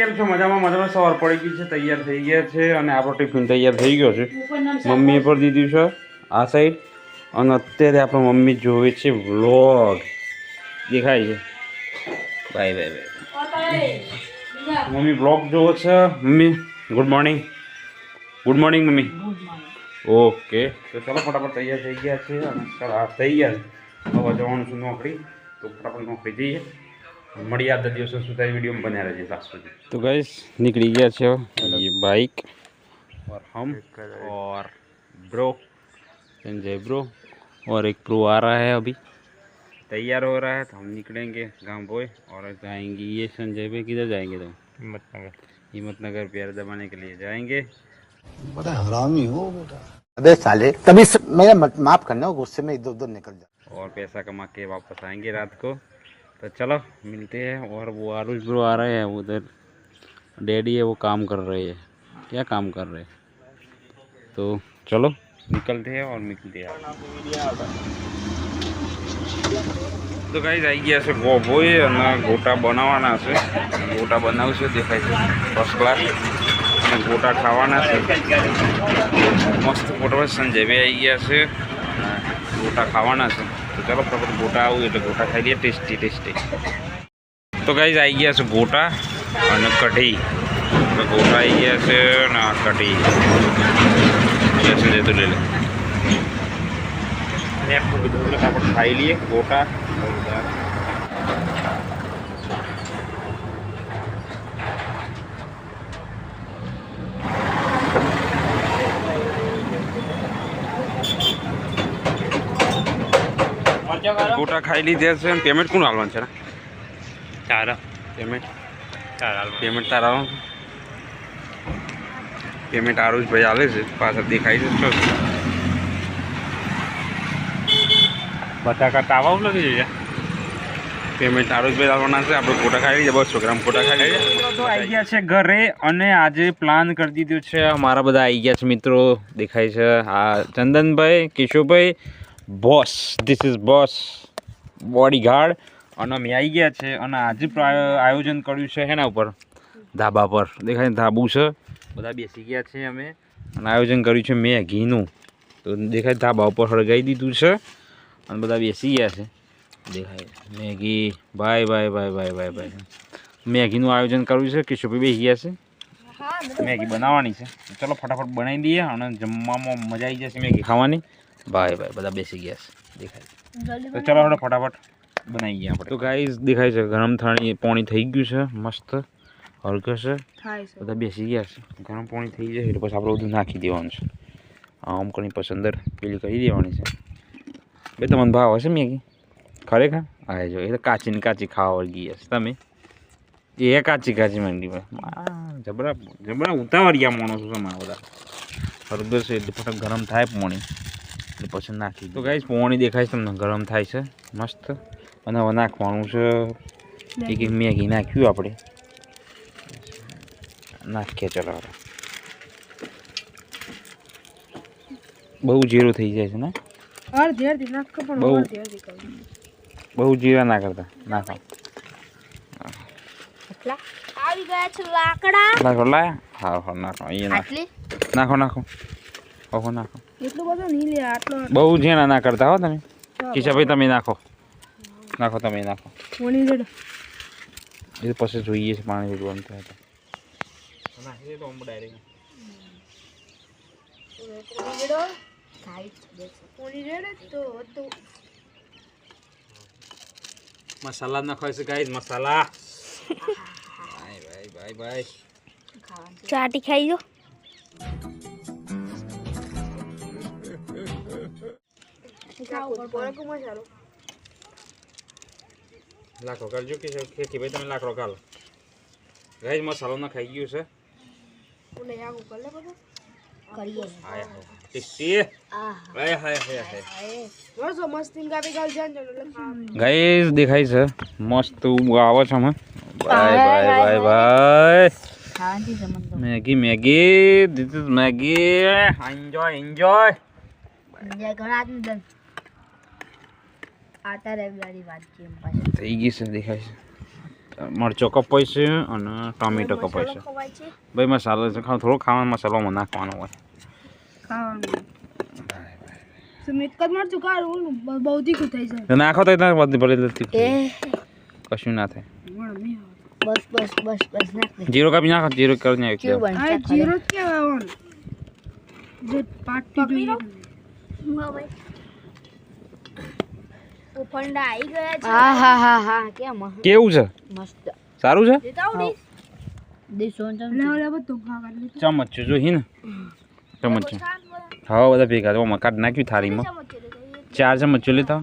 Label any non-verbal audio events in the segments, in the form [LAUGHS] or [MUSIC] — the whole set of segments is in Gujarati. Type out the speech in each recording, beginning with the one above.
કેમ છો? મજામાં? મજામાં સવાર પડી ગઈ છે તૈયાર થઈ ગયા છે અને આપણો ટિફિન તૈયાર થઈ ગયો છે. મમ્મીએ પર દીધું છે આ સાઈડ અને અત્યારે આપણા મમ્મી જોવે છે વ્લોગ દેખાય છે? Bye bye bye. Mummy blog જોવો છે? Mummy good morning good morning mummy. Okay. તો ચલો ફટાફટ તૈયાર થઈ ગયા છે અને ચાલો આ તૈયાર. હવે જવાનું છું નોકરી. તો ફટાફટ નોકરી જઈએ. મળીએ આજના દિવસો સુધી વિડીયો બન્યા રહેજે લાસ્ટ સુધી तो गाइस निकली गया છે ये बाइक और हम और ब्रो संजय ब्रो और एक प्रो आ रहा है अभी तैयार हो रहा है तो हम निकलेंगे गांव बोए और जाएंगे ये संजय भाई किधर जाएंगे तुम हिम्मतनगर हिम्मतनगर प्यार दबाने के लिए जाएंगे बड़ा हरामी हो बेटा अबे साले तभी स- मेरा मत- माफ करना गुस्से में इधर उधर निकल जा और पैसा कमा के वापस आएंगे रात को तो चलो मिलते हैं और वो आरुष ब्रो आ रहे हैं उधर डैडी है वो काम कर रहे हैं क्या काम कर रहे हैं तो चलो निकलते हैं और मिलते हैं તો ગાઈઝ આવી ગયા છે ગોભોય અને ગોટા બનાવવાના છે ગોટા બનાવશે દેખાય છે ફર્સ્ટ ક્લાસ અને ગોટા ખાવાના છે મસ્ત ફોટો સંજયભાઈ આવી ગયા છે અને ગોટા ખાવાના છે તો ચાલો ફટાફટ ગોટા આવું એટલે ગોટા ખાઈ લઈએ. Tasty tasty. તો ગાઈઝ આવી ગયા છે ગોટા અને કઢી. તો ગોટા આવી ગયા છે અને કઢી. લે સંજય તું લઈ લે. એટલે ખાઈ લઈએ ગોટા. ગોટા ખાઈ લીધા છે અને પેમેન્ટ કોણ હાલવાનું છે ને? તારા. પેમેન્ટ તારા પેમેન્ટ તારા પેમેન્ટ આરું જ ભાઈ હાલે છે પાછળ દેખાય છે છો? બટાકા તાવા લગી જઈએ પેમેન્ટ આરું ભાઈ આવવાના છે આપણે ગોટા ખાઈ લઈએ બસો ગ્રામ ગોટા ખાઈ લઈએ. તો આવી ગયા છે ઘરે અને આજે પ્લાન કરી દીધું છે અમારા બધા આવી ગયા છે મિત્રો દેખાય છે. આ Chandanbhai Kishorbhai boss. This is boss bodyguard અને અમે આવી ગયા છે અને આજે આયોજન કર્યું છે એના ઉપર? ધાબા પર. દેખાય ધાબુ છે. બધા બેસી ગયા છે અમે. અને આયોજન કર્યું છે મેગીનું તો દેખાય ધાબા ઉપર હળગાવી દીધું છે. અને બધા બેસી ગયા છે. દેખાય. Maggi. Bye bye bye bye bye bye મેગીનું આયોજન કર્યું છે. કિશોરભાઈ બેસી ગયા છે. મેગી બનાવવાની છે. ચલો ફટાફટ બનાવી દઈએ અને જમવામાં મજા આવી જશે મેગી ખાવાની. બાય ભાઈ બધા બેસી ગયા છે. દેખાય. તો ચલો આપણે ફટાફટ બનાવી ગયા આપણે. તો ગાઈઝ દેખાય છે ગરમ થાળી પાણી થઈ ગયું છે મસ્ત હલકો છે. બધા બેસી ગયા છે. ગરમ પાણી થઈ જાય એટલે પછી આપણે બધું નાખી દેવાનું છે. આમ કરીને પછી અંદર પેલી કરી દેવાની છે. બે તમને ભાવ હશે મેગી? ખરેખર? હા જો એ તો કાચી ને કાચી ખાવા વળગી છે તમે? એ કાચી કાચી માંડી જબરા જબરા ઉતાવળિયા માણસો તમારા બધા. હરગર છે એટલે ફટક ગરમ થાય પાણી. પછી નાખી તો ગાઈશ પોણી દેખાય છે તમને ગરમ થાય છે મસ્ત. અને હવે નાખવાનું છે એક એક મેગી નાખ્યું આપણે. નાખીએ ચલો હવે. બહુ જીરું થઈ જાય છે ને? બહુ. બહુ જીરા ના કરતા. નાખો આવી ગયા છે લાકડા. હા હા નાખો અહીંયા નાખો. નાખો નાખો. ઓહો નાખો. એટલું બધું નહીં લે આટલો બહુ ઝીણા ના કરતા હો તમે. કિશાભાઈ તમે નાખો. નાખો તમે નાખો. વણી દેડો એ પછી જોઈએ છે પાણી રેડવાનું થાય તો. વણી રેડ તો તો મસાલા નાખો છે ગાઈસ મસાલા. [LAUGHS] ભાઈ ભાઈ ભાઈ ભાઈ. ચાટી ખાઈ જો લાકડો કાઢજો કે ખેતી ભાઈ તમે લાકડો કાઢો ગાઈસ મસાલો ખાઈ ગયું છે હાય હાય ટેસ્ટી હાય હાય હાય હાય બસો મસ્તી કાપી ગાલ જાન જાન ગાઈસ દેખાય છે મસ્ત આવે છે અમે bye bye bye bye Maggi Maggi this is Maggi enjoy enjoy જય ગણાત આટા રવિવારી વાત છે એમ પાછી. થઈ ગઈ છે દેખાય છે. મરચો કપાય છે અને ટોમેટો કપાય છે. ભાઈ મસાલો છે ખાવ થોડો ખાવાનો મસાલોમાં નાખવાનો હોય. સુમિત કદ માર ચુકા બહુ તીખું થઈ જાય. નાખો તો ના બધું ભલે તીખું. એ. કશું ના થાય. બસ બસ બસ બસ નાખ જીરો કાપી નાખો જીરો કરી નાખી જીરો કેવા જે પાટી જોઈએ. ફંડા આવી ગયા છે. હા હા હા હા કેમ? કેવું છે? મસ્ત. સારું છે? દેશો જો ચમચ જોઈ ને. ચમચ હા બધા ભેગા તો કાઢ નાખ્યું થાળીમાં. ચાર ચમચ લેતા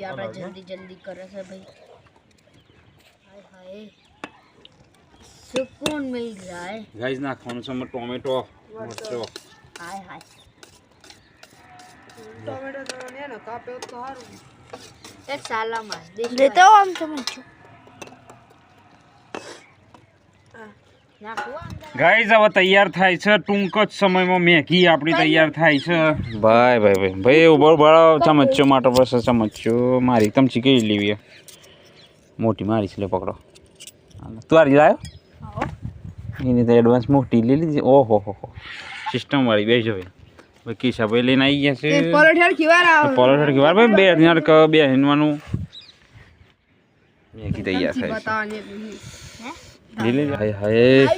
આપણે જલ્દી જલ્દી કરે છે ભાઈ. હાય હાય. સુકૂન મિલ જાય. ગાઈસ નાખવાનું છે ટોમેટો. મરચો હાય હાય. સાલામાં લેતો આમ ગાઈસ હવે તૈયાર થાય છે. ટૂંક જ સમયમાં મેગી આપણી તૈયાર થાય છે. ભાઈ ભાઈ ભાઈ. ભાઈ ઊભો બળો ચમચો માટે બસ ચમચો મારી તમચી કઈ લેવી? મોટી મારી છે લે પકડો. તું લાયો? એની તો એડવાન્સ મોટી લઈ લીધી. ઓહો હો હો. સિસ્ટમ વાળી બેસજો ભાઈ ભાઈ કિસ્સાભાઈ લઈને આવી ગયા છે. પરોઠા ખીવારા પરોઠા કે વાર ભાઈ બે હજાર ક બે હિનવાનું મેકી તૈયાર થાય છે. લઈ લેજો. હાય હાય.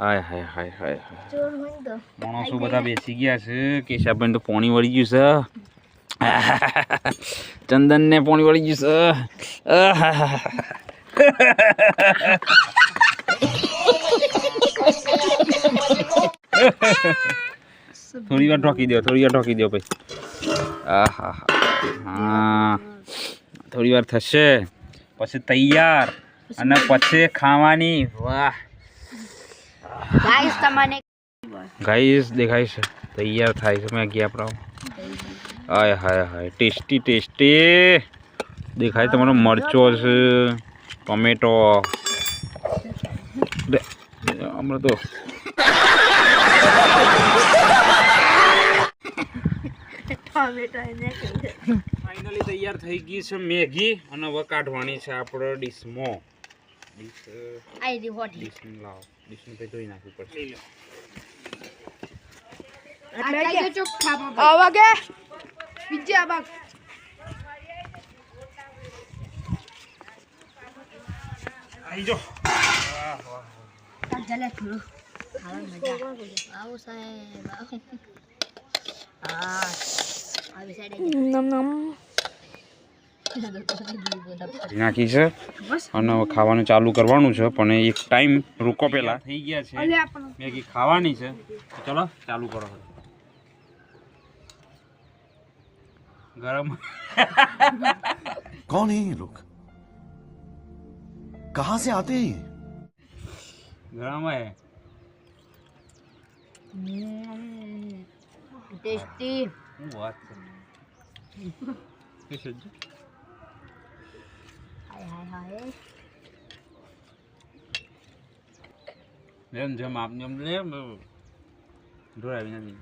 હાય હાય હાય હાય હોય. તો. માણસો બધા બેસી ગયા છે. કેશાબેન તો પોણી વળી ગયું છે. ચંદન ને પોણી વળી ગયું છે. થોડી વાર ઢોકી દો થોડી વાર ઢોકી દો ભાઈ. આહા હા. થોડી વાર થશે. પછી તૈયાર અને પછી ખાવાની. વાહ. ગાઈસ તમને ગાઈસ દેખાય છે. તૈયાર થાય છે. મેગી આપણો હાય હાય હાય. ટેસ્ટી ટેસ્ટી દેખાય તમારો મરચો છે ટોમેટો. હમણાં તો ફાઇનલી તૈયાર થઈ ગઈ છે મેગી અને હવે કાઢવાની છે આપણે ડીશમાં. ડીશ આઈ દી હોટ ડીશને લાવો. ડીશને પછી ધોઈ નાખવી પડશે. આટલા તો ચોખ્ખા કે બીજા જો. છે. અને ખાવાનું ચાલુ કરવાનું છે પણ એક ટાઈમ રોકો પેલા થઈ ગયા છે. મેગી ખાવાની છે. ચલો ચાલુ કરો. ગરમ. કોણ હે કહા સે આતે ગરમ હે. ટેસ્ટી શું વાત છે શું છે? હાય હાય હાય જેમ જેમ આપ જેમ લે ઢોળાવી નથી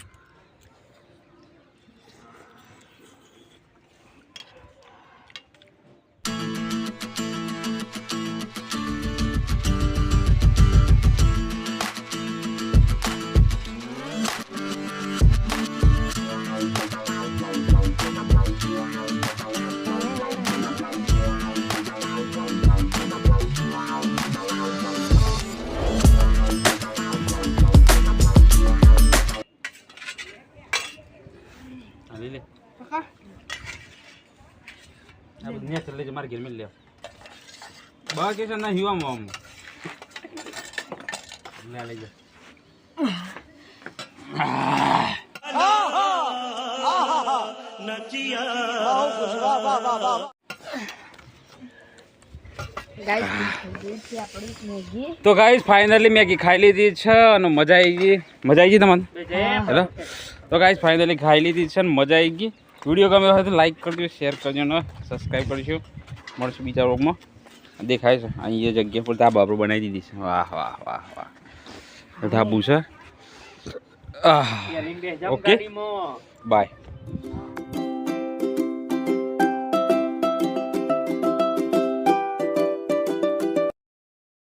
આ બધું નેચર લેજે મારે ઘેર લે બા કે છે ના હિવા આમ. લે લઈ જા. ગાઈસ આપણી મેગી તો ગાઈસ ફાઇનલી મેગી ખાઈ લીધી છે અને મજા આવી ગઈ. મજા આવી ગઈ તમને? હેલો? તો ગાઈસ ફાઇનલી ખાઈ લીધી છે અને મજા આવી ગઈ. વીડિયો ગમ્યો હોય તો લાઈક કરજો શેર કરજો ને સબસ્ક્રાઈબ કરજો. મળશું બીજા રોગમાં દેખાય છે. અહીંયા જગ્યા પર ધાબા આપણે બનાવી દીધી છે. વાહ વાહ વાહ વાહ. ધાબુ છે. Okay bye